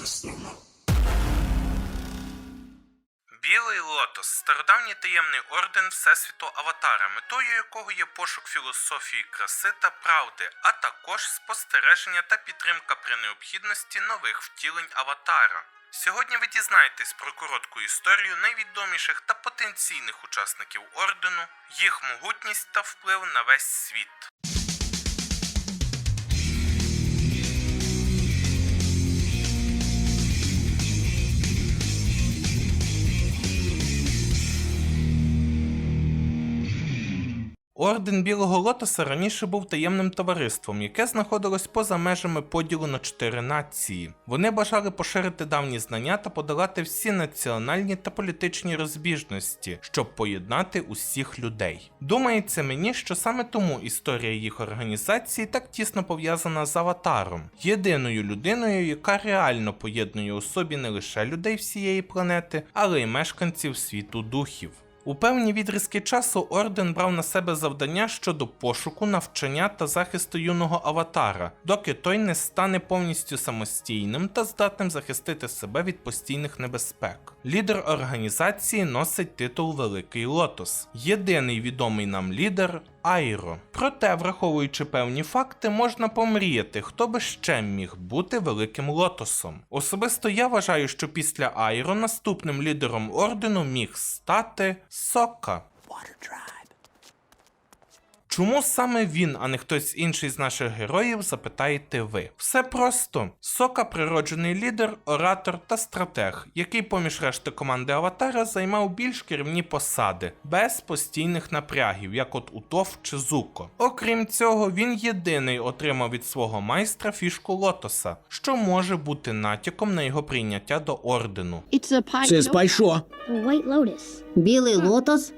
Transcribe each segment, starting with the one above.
система. Білий лотос стародавній таємний орден Всесвіту Аватара, метою якого є пошук філософії краси та правди, а також спостереження та підтримка при необхідності нових втілень аватара. Сьогодні ви дізнаєтесь про коротку історію найвідоміших та потенційних учасників ордену, їх могутність та вплив на весь світ. Орден Білого Лотоса раніше був таємним товариством, яке знаходилось поза межами поділу на чотири нації. Вони бажали поширити давні знання та подолати всі національні та політичні розбіжності, щоб поєднати усіх людей. Думається мені, що саме тому історія їх організації так тісно пов'язана з аватаром, єдиною людиною, яка реально поєднує у собі не лише людей всієї планети, але й мешканців світу духів. У певні відрізки часу Орден брав на себе завдання щодо пошуку, навчання та захисту юного аватара, доки той не стане повністю самостійним та здатним захистити себе від постійних небезпек. Лідер організації носить титул Великий Лотос. Єдиний відомий нам лідер Айро. Проте, враховуючи певні факти, можна помріяти, хто би ще міг бути великим лотосом. Особисто я вважаю, що після Айро наступним лідером ордену міг стати Сока. Чому саме він, а не хтось інший з наших героїв, запитаєте ви? Все просто. Сока природжений лідер, оратор та стратег, який поміж решти команди Аватара займав більш керівні посади, без постійних напрягів, як от Утов чи Зуко. Окрім цього, він єдиний отримав від свого майстра фішку Лотоса, що може бути натяком на його прийняття до ордену. Це спайшо. Білий лотос.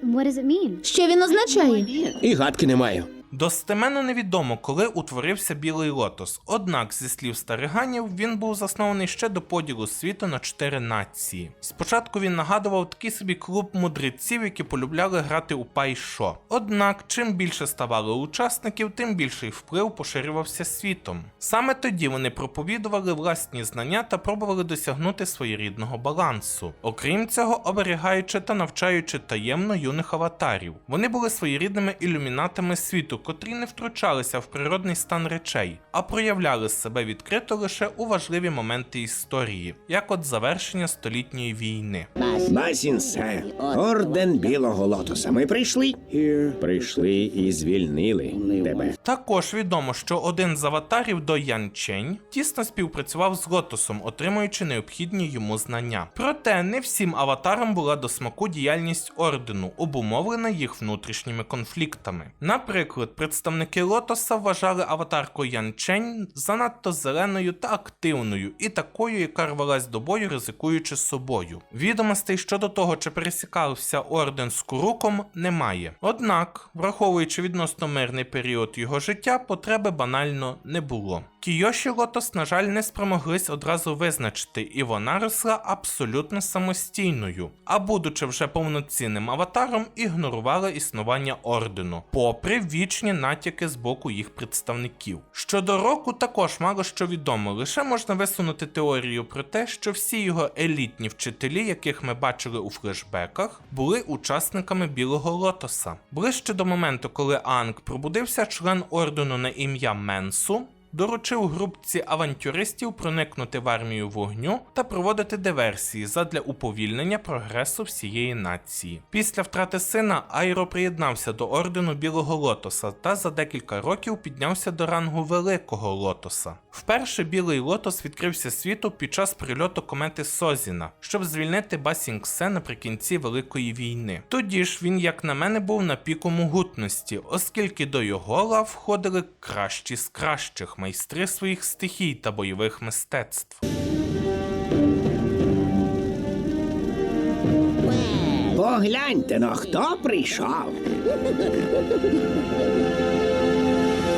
Що він означає? І гадки не маю. Достеменно невідомо, коли утворився Білий Лотос. Однак, зі слів стариганів, він був заснований ще до поділу світу на чотири нації. Спочатку він нагадував такий собі клуб мудреців, які полюбляли грати у пайшо. Однак, чим більше ставало учасників, тим більший вплив поширювався світом. Саме тоді вони проповідували власні знання та пробували досягнути своєрідного балансу. Окрім цього, оберігаючи та навчаючи таємно юних аватарів. Вони були своєрідними ілюмінатами світу, котрі не втручалися в природний стан речей, а проявляли себе відкрито лише у важливі моменти історії, як от завершення столітньої війни. Басінсе, орден білого лотоса. Ми прийшли. Прийшли і звільнили тебе. Також відомо, що один з аватарів до Ян Чень тісно співпрацював з Лотосом, отримуючи необхідні йому знання. Проте не всім аватарам була до смаку діяльність ордену, обумовлена їх внутрішніми конфліктами. Наприклад, представники Лотоса вважали аватарку Ян Чень занадто зеленою та активною, і такою, яка рвалась до бою, ризикуючи собою. Відомостей щодо того, чи пересікався орден з Куруком, немає. Однак, враховуючи відносно мирний період його життя, потреби банально не було. Кійоші Лотос, на жаль, не спромоглись одразу визначити, і вона росла абсолютно самостійною, а будучи вже повноцінним аватаром, ігнорувала існування ордену, попри вічні натяки з боку їх представників. Щодо року, також мало що відомо, лише можна висунути теорію про те, що всі його елітні вчителі, яких ми бачили у флешбеках, були учасниками Білого Лотоса. Ближче до моменту, коли Анг пробудився, член ордену на ім'я Менсу доручив групці авантюристів проникнути в армію вогню та проводити диверсії задля уповільнення прогресу всієї нації. Після втрати сина Айро приєднався до ордену Білого Лотоса та за декілька років піднявся до рангу Великого Лотоса. Вперше Білий Лотос відкрився світу під час прильоту комети Созіна, щоб звільнити Басінгсе наприкінці Великої війни. Тоді ж він, як на мене, був на піку могутності, оскільки до його лав входили кращі з кращих майстри своїх стихій та бойових мистецтв. Погляньте ну хто прийшов.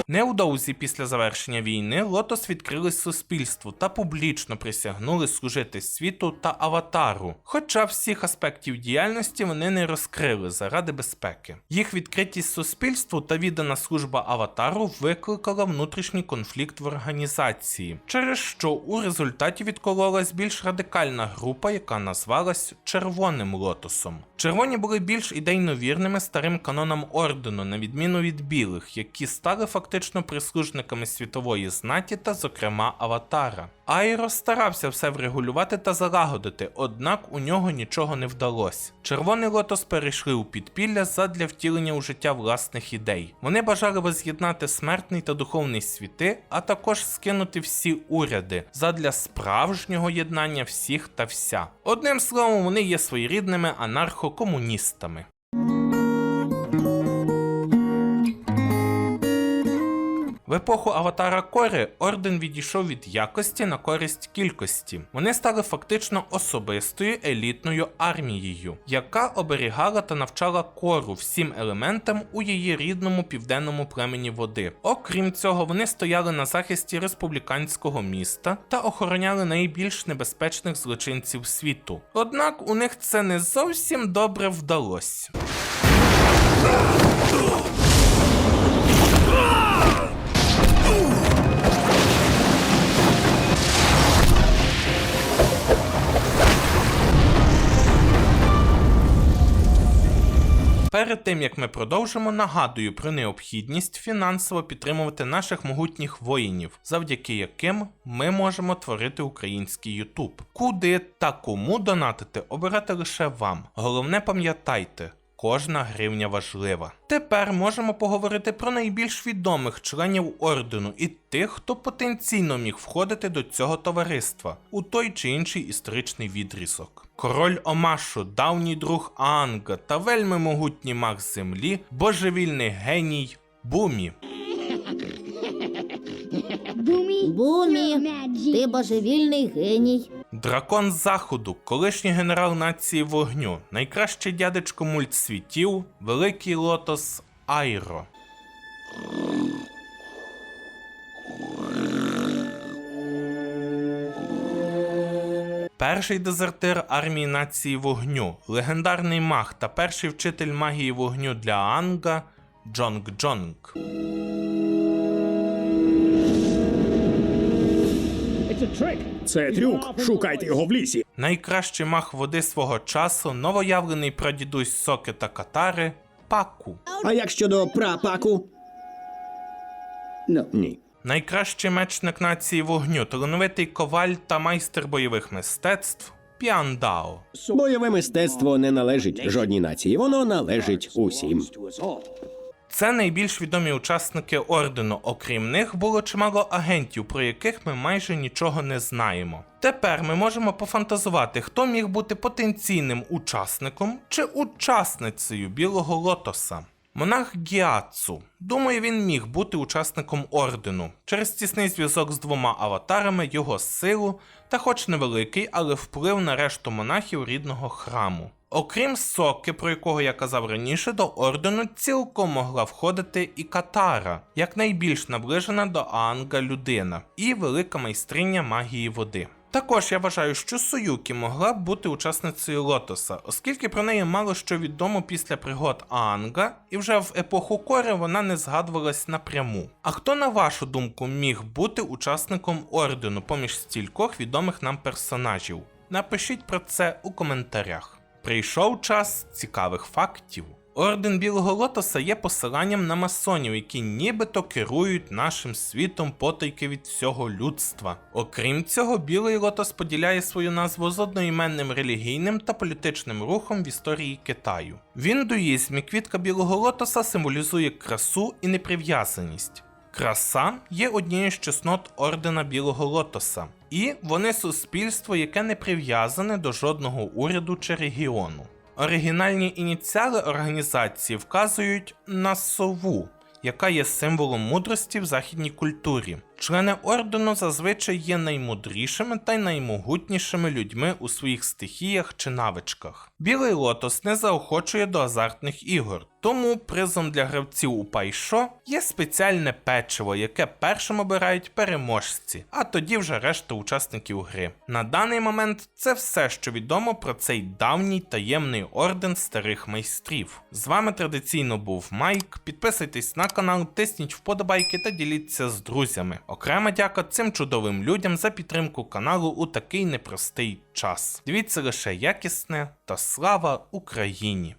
Невдовзі після завершення війни Лотос відкрили суспільству та публічно присягнули служити світу та аватару. Хоча всіх аспектів діяльності вони не розкрили заради безпеки. Їх відкритість суспільству та віддана служба аватару викликала внутрішній конфлікт в організації, через що у результаті відкололась більш радикальна група, яка назвалась Червоним Лотосом. Червоні були більш ідейно вірними старим канонам ордену, на відміну від білих, які стали фактично прислужниками світової знаті та, зокрема, аватара. Айро старався все врегулювати та залагодити, однак у нього нічого не вдалося. Червоний лотос перейшли у підпілля задля втілення у життя власних ідей. Вони бажали воз'єднати смертний та духовний світи, а також скинути всі уряди задля справжнього єднання всіх та вся. Одним словом, вони є своєрідними анархокомуністами. В епоху аватара Кори орден відійшов від якості на користь кількості. Вони стали фактично особистою елітною армією, яка оберігала та навчала кору всім елементам у її рідному південному племені води. Окрім цього, вони стояли на захисті республіканського міста та охороняли найбільш небезпечних злочинців світу. Однак у них це не зовсім добре вдалося. Перед тим як ми продовжимо, нагадую про необхідність фінансово підтримувати наших могутніх воїнів, завдяки яким ми можемо творити український Ютуб. Куди та кому донатити, обирати лише вам. Головне пам'ятайте. Кожна гривня важлива. Тепер можемо поговорити про найбільш відомих членів ордену і тих, хто потенційно міг входити до цього товариства у той чи інший історичний відрізок. Король Омашу, давній друг Аанга та вельми могутній маг землі, божевільний геній Бумі. Boomy. Бумі, ти божевільний геній. Дракон Заходу, колишній генерал нації вогню, найкращий дядечко мультсвітів, великий лотос Айро. Перший дезертир армії нації вогню, легендарний маг та перший вчитель магії вогню для Анга Джонг Джонг. Це трюк. Шукайте його в лісі. Найкращий маг води свого часу, новоявлений прадідусь Соки та Катари Паку. А як щодо прапаку? Ні. Найкращий мечник нації вогню, талановитий коваль та майстер бойових мистецтв Піандао. Бойове мистецтво не належить жодній нації, воно належить усім. Це найбільш відомі учасники ордену. Окрім них було чимало агентів, про яких ми майже нічого не знаємо. Тепер ми можемо пофантазувати, хто міг бути потенційним учасником чи учасницею білого лотоса. Монах Гіацу. Думаю, він міг бути учасником ордену через тісний зв'язок з двома аватарами, його силу та, хоч невеликий, але вплив на решту монахів рідного храму. Окрім Соки, про якого я казав раніше, до ордену цілком могла входити і Катара, як найбільш наближена до Аанга людина, і велика майстриня магії води. Також я вважаю, що Суюкі могла б бути учасницею Лотоса, оскільки про неї мало що відомо після пригод Аанга, і вже в епоху Кори вона не згадувалась напряму. А хто, на вашу думку, міг бути учасником ордену поміж стількох відомих нам персонажів? Напишіть про це у коментарях. Прийшов час цікавих фактів. Орден Білого Лотоса є посиланням на масонів, які нібито керують нашим світом потайки від всього людства. Окрім цього, Білий Лотос поділяє свою назву з одноіменним релігійним та політичним рухом в історії Китаю. В індуїзмі квітка Білого Лотоса символізує красу і неприв'язаність. Краса є однією з чеснот ордена Білого Лотоса, і вони суспільство, яке не прив'язане до жодного уряду чи регіону. Оригінальні ініціали організації вказують на сову, яка є символом мудрості в західній культурі. Члени ордену зазвичай є наймудрішими та й наймогутнішими людьми у своїх стихіях чи навичках. Білий лотос не заохочує до азартних ігор, Тому призом для гравців у Пайшо є спеціальне печиво, яке першим обирають переможці, а тоді вже решта учасників гри. На даний момент це все, що відомо про цей давній таємний орден старих майстрів. З вами традиційно був Майк. Підписуйтесь на канал, тисніть вподобайки та діліться з друзями. Окрема дяка цим чудовим людям за підтримку каналу у такий непростий час. Дивіться лише якісне та слава Україні!